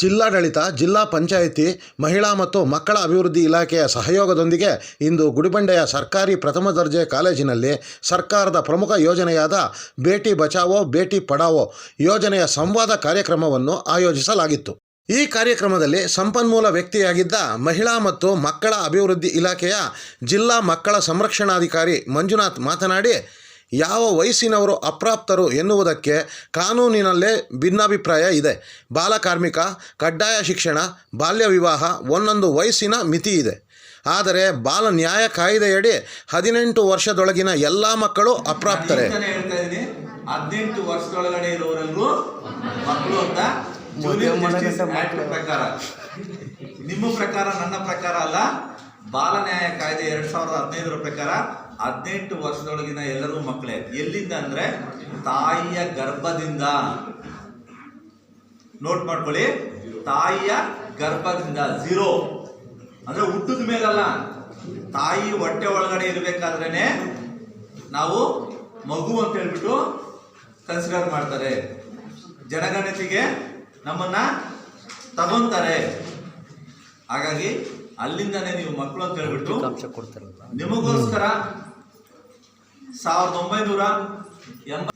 ಜಿಲ್ಲಾಡಳಿತ, ಜಿಲ್ಲಾ ಪಂಚಾಯಿತಿ, ಮಹಿಳಾ ಮತ್ತು ಮಕ್ಕಳ ಅಭಿವೃದ್ಧಿ ಇಲಾಖೆಯ ಸಹಯೋಗದೊಂದಿಗೆ ಇಂದು ಗುಡಿಬಂಡೆಯ ಸರ್ಕಾರಿ ಪ್ರಥಮ ದರ್ಜೆ ಕಾಲೇಜಿನಲ್ಲಿ ಸರ್ಕಾರದ ಪ್ರಮುಖ ಯೋಜನೆಯಾದ ಬೇಟಿ ಬಚಾವೋ, ಬೇಟಿ ಪಡಾವೋ ಯೋಜನೆಯ ಸಂವಾದ ಕಾರ್ಯಕ್ರಮವನ್ನು ಆಯೋಜಿಸಲಾಗಿತ್ತು. ಈ ಕಾರ್ಯಕ್ರಮದಲ್ಲಿ ಸಂಪನ್ಮೂಲ ವ್ಯಕ್ತಿಯಾಗಿದ್ದ ಮಹಿಳಾ ಮತ್ತು ಮಕ್ಕಳ ಅಭಿವೃದ್ಧಿ ಇಲಾಖೆಯ ಜಿಲ್ಲಾ ಮಕ್ಕಳ ಸಂರಕ್ಷಣಾಧಿಕಾರಿ ಮಂಜುನಾಥ್ ಮಾತನಾಡಿ ಯಾವ ವಯಸ್ಸಿನವರು ಅಪ್ರಾಪ್ತರು ಎನ್ನುವುದಕ್ಕೆ ಕಾನೂನಿನಲ್ಲೇ ಭಿನ್ನಾಭಿಪ್ರಾಯ ಇದೆ. ಬಾಲಕಾರ್ಮಿಕ ಕಡ್ಡಾಯ ಶಿಕ್ಷಣ ಬಾಲ್ಯ ವಿವಾಹ ಒಂದೊಂದು ವಯಸ್ಸಿನ ಮಿತಿ ಇದೆ. ಆದರೆ ಬಾಲ ನ್ಯಾಯ ಕಾಯ್ದೆಯಡಿ ಹದಿನೆಂಟು ವರ್ಷದೊಳಗಿನ ಎಲ್ಲ ಮಕ್ಕಳು ಅಪ್ರಾಪ್ತರೆ? ಅಂತಾನೆ ಹೇಳ್ತಾ ಇದೀನಿ ಹದಿನೆಂಟು ವರ್ಷದೊಳಗಡೆ ಇರೋರೆಲ್ಲರೂ ಮಕ್ಕಳು ಅಂತ ಪ್ರಕಾರ. ನಿಮ್ಮ ಪ್ರಕಾರ ನನ್ನ ಪ್ರಕಾರ ಅಲ್ಲ ಬಾಲ ನ್ಯಾಯ ಕಾಯ್ದೆ ಎರಡ್ ಸಾವಿರದ ಹದಿನೈದರ ಪ್ರಕಾರ ಹದಿನೆಂಟು ವರ್ಷದೊಳಗಿನ ಎಲ್ಲರೂ ಮಕ್ಕಳೇ ಎಲ್ಲಿಂದ ಅಂದ್ರೆ ತಾಯಿಯ ಗರ್ಭದಿಂದ. ನೋಟ್ ಮಾಡ್ಕೊಳ್ಳಿ. ತಾಯಿಯ ಗರ್ಭದಿಂದ ಝೀರೋ ಅಂದ್ರೆ ಹುಟ್ಟಿದ ಮೇಲಲ್ಲ. ತಾಯಿ ಹೊಟ್ಟೆ ಒಳಗಡೆ ಇರಬೇಕಾದ್ರೇನೆ ನಾವು ಮಗು ಅಂತ ಹೇಳ್ಬಿಟ್ಟು ಕನ್ಸಿಡರ್ ಮಾಡ್ತಾರೆ. ಜನಗಣತಿಗೆ ನಮ್ಮನ್ನ ತಗೊಂತಾರೆ. ಹಾಗಾಗಿ ಅಲ್ಲಿಂದನೇ ನೀವು ಮಕ್ಕಳು ಅಂತ ಹೇಳ್ಬಿಟ್ಟು ನಿಮಗೋಸ್ಕರ ಸಾವಿರದ ಒಂಬೈನೂರ ಎಂಬ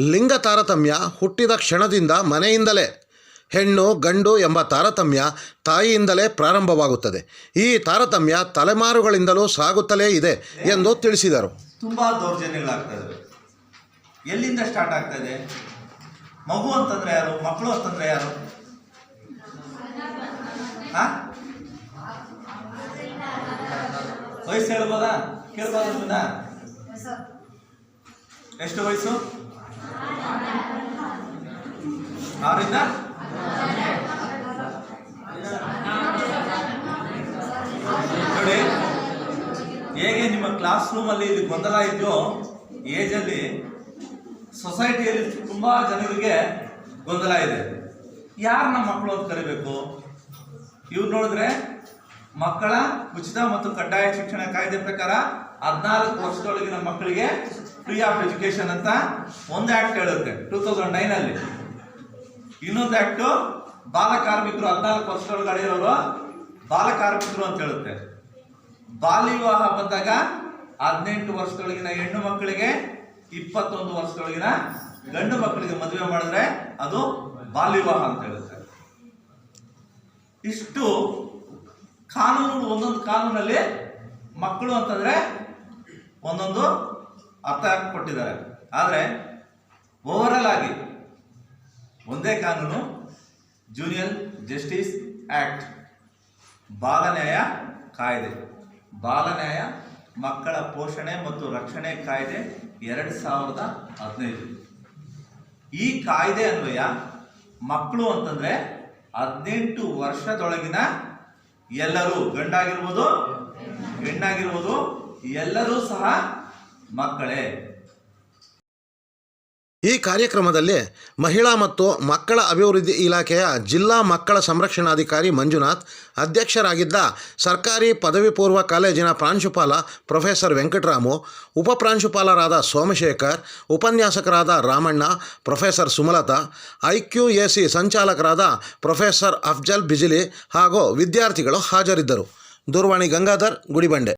ಲಿಂಗ ತಾರತಮ್ಯ ಹುಟ್ಟಿದ ಕ್ಷಣದಿಂದ ಮನೆಯಿಂದಲೇ ಹೆಣ್ಣು ಗಂಡು ಎಂಬ ತಾರತಮ್ಯ ತಾಯಿಯಿಂದಲೇ ಪ್ರಾರಂಭವಾಗುತ್ತದೆ. ಈ ತಾರತಮ್ಯ ತಲೆಮಾರುಗಳಿಂದಲೂ ಸಾಗುತ್ತಲೇ ಇದೆ ಎಂದು ತಿಳಿಸಿದರು. ತುಂಬಾ ದೌರ್ಜನ್ಯಗಳಾಗ್ತದೆ ಎಲ್ಲಿಂದ ಸ್ಟಾರ್ಟ್ ಆಗ್ತಾ ಇದೆ? ಮಗು ಅಂತಂದ್ರೆ ಯಾರು? ಮಕ್ಕಳು ಅಂತಂದ್ರೆ ಯಾರು? ವಯಸ್ಸು ಹೇಳ್ಬೋದಾ? ಕೇಳ್ಬೋದಾ ನಿಮ್ಮನ್ನ? ಎಷ್ಟು ವಯಸ್ಸು? ಆರಿಂದ ನೋಡಿ, ಹೇಗೆ ನಿಮ್ಮ ಕ್ಲಾಸ್ ರೂಮ್ ಅಲ್ಲಿ ಇಲ್ಲಿ ಗೊಂದಲ ಇದೆಯೋ ಏಜ್ ಅಲ್ಲಿ ಸೊಸೈಟಿಯಲ್ಲಿ ತುಂಬಾ ಜನರಿಗೆ ಗೊಂದಲ ಇದೆ. ಯಾರು ನಮ್ಮ ಮಕ್ಕಳು ಅಂತ ಕರಿಬೇಕು? ಇವ್ರು ನೋಡಿದ್ರೆ ಮಕ್ಕಳ ಉಚಿತ ಮತ್ತು ಕಡ್ಡಾಯ ಶಿಕ್ಷಣ ಕಾಯ್ದೆ ಪ್ರಕಾರ ಹದಿನಾಲ್ಕು ವರ್ಷದೊಳಗಿನ ಮಕ್ಕಳಿಗೆ ಫ್ರೀ ಆಫ್ ಎಜುಕೇಶನ್ ಅಂತ ಒಂದು ಆಕ್ಟ್ ಹೇಳುತ್ತೆ ಟೂ ತೌಸಂಡ್ ನೈನ್ ಅಲ್ಲಿ. ಇನ್ನೊಂದು ಆಕ್ಟ್ ಬಾಲ ಕಾರ್ಮಿಕರು ಹದಿನಾಲ್ಕು ವರ್ಷದೊಳಗಡೆ ಇರೋರು ಬಾಲ ಕಾರ್ಮಿಕರು ಅಂತ ಹೇಳುತ್ತೆ. ಬಾಲ್ಯ ವಿವಾಹ ಬಂದಾಗ ಹದಿನೆಂಟು ವರ್ಷದೊಳಗಿನ ಹೆಣ್ಣು ಮಕ್ಕಳಿಗೆ ಇಪ್ಪತ್ತೊಂದು ವರ್ಷದೊಳಗಿನ ಗಂಡು ಮಕ್ಕಳಿಗೆ ಮದುವೆ ಮಾಡಿದ್ರೆ ಅದು ಬಾಲ್ಯ ವಿವಾಹ ಅಂತ ಹೇಳುತ್ತೆ. ಇಷ್ಟು ಕಾನೂನು, ಒಂದೊಂದು ಕಾನೂನಲ್ಲಿ ಮಕ್ಕಳು ಅಂತಂದ್ರೆ ಒಂದೊಂದು ಅರ್ಥ ಕೊಟ್ಟಿದ್ದಾರೆ. ಆದರೆ ಓವರಲ್ ಆಗಿ ಒಂದೇ ಕಾನೂನು ಜೂನಿಯರ್ ಜಸ್ಟಿಸ್ ಆಕ್ಟ್ ಬಾಲನ್ಯಾಯ ಕಾಯ್ದೆ. ಬಾಲನ್ಯಾಯ ಮಕ್ಕಳ ಪೋಷಣೆ ಮತ್ತು ರಕ್ಷಣೆ ಕಾಯ್ದೆ ಎರಡು ಸಾವಿರದ ಹದಿನೈದು. ಈ ಕಾಯ್ದೆ ಅನ್ವಯ ಮಕ್ಕಳು ಅಂತಂದ್ರೆ ಹದಿನೆಂಟು ವರ್ಷದೊಳಗಿನ ಎಲ್ಲರೂ ಗಂಡಾಗಿರ್ಬೋದು, ಹೆಣ್ಣಾಗಿರ್ಬೋದು ಎಲ್ಲರೂ ಸಹ ಮಕ್ಕಳೇ. ಈ ಕಾರ್ಯಕ್ರಮದಲ್ಲಿ ಮಹಿಳಾ ಮತ್ತು ಮಕ್ಕಳ ಅಭಿವೃದ್ಧಿ ಇಲಾಖೆಯ ಜಿಲ್ಲಾ ಮಕ್ಕಳ ಸಂರಕ್ಷಣಾಧಿಕಾರಿ ಮಂಜುನಾಥ್, ಅಧ್ಯಕ್ಷರಾಗಿದ್ದ ಸರ್ಕಾರಿ ಪದವಿ ಪೂರ್ವ ಕಾಲೇಜಿನ ಪ್ರಾಂಶುಪಾಲ ಪ್ರೊಫೆಸರ್ ವೆಂಕಟರಾಮು ಉಪಪ್ರಾಂಶುಪಾಲರಾದ ಸೋಮಶೇಖರ್, ಉಪನ್ಯಾಸಕರಾದ ರಾಮಣ್ಣ, ಪ್ರೊಫೆಸರ್ ಸುಮಲತಾ ಐ ಸಂಚಾಲಕರಾದ ಪ್ರೊಫೆಸರ್ ಅಫ್ಜಲ್ ಬಿಜಿಲಿ ಹಾಗೂ ವಿದ್ಯಾರ್ಥಿಗಳು ಹಾಜರಿದ್ದರು. ದೂರವಾಣಿ ಗಂಗಾಧರ್, ಗುಡಿಬಂಡೆ.